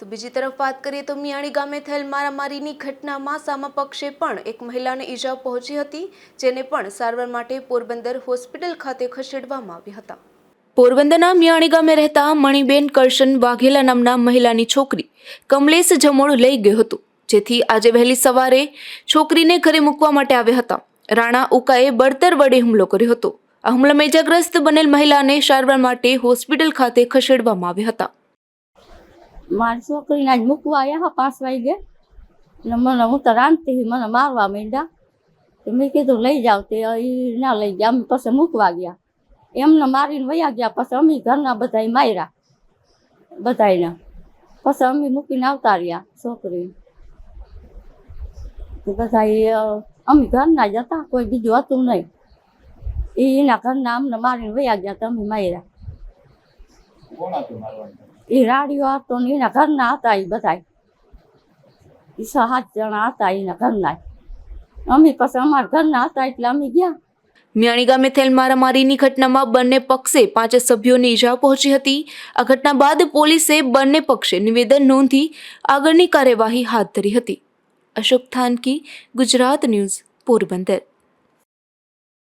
તો બીજી તરફ વાત કરીએ તો મિયાણી ગામે થયેલ મારામારીની ઘટનામાં સામા પક્ષે પણ એક મહિલાને ઈજા પહોંચી હતી, જેને પણ સારવાર માટે પોરબંદર હોસ્પિટલ ખાતે ખસેડવામાં આવ્યા હતા. પોરબંદરના મિયાણી ગામે રહેતા મણિબેન કરશન વાઘેલા નામના મહિલાની છોકરી કમલેશ જમોડ લઈ ગયો હતો, જેથી આજે વહેલી સવારે છોકરીને ઘરે મૂકવા માટે આવ્યા હતા. રાણા ઉકાએ બળતર વડે હુમલો કર્યો હતો. આ હુમલામાં ઇજાગ્રસ્ત બનેલ મહિલાને સારવાર માટે હોસ્પિટલ ખાતે ખસેડવામાં આવ્યા હતા. મારી છોકરીને આજ મૂકવા આવ્યા હા પાંચ વાગે. ને મને હું તો રાંધતી મને મારવા માંડ્યા. તો મેં કીધું, લઈ જાઓ. તે ના લઈ ગયા, અમે પછી મૂકવા ગયા. એમને મારીને વયા ગયા, પછી અમે ઘરના બધાય માર્યા. બધાયને. પછી અમે મૂકીને આવતા રહ્યા છોકરી બધા અમે ઘરના જ હતા, કોઈ બીજું હતું નહીં. એના ઘરના અમને મારીને વયા ગયા તો અમે માર્યા. કોણ હતું મારવાનું એ રાડીઓ હતો ને એના ઘરના હતા એ બધા એ છ સાત જણા હતા એના ઘરના અમે પછી અમારા ઘરના હતા એટલે અમે ગયા મિયાણી ગામે થયેલ મારામારીની ઘટનામાં બંને પક્ષે પાંચ સભ્યોને ઈજા પહોંચી હતી આ ઘટના બાદ પોલીસે બંને પક્ષે નિવેદન નોંધી આગળની કાર્યવાહી હાથ ધરી હતી અશોક થાનકી ગુજરાત ન્યૂઝ પોરબંદર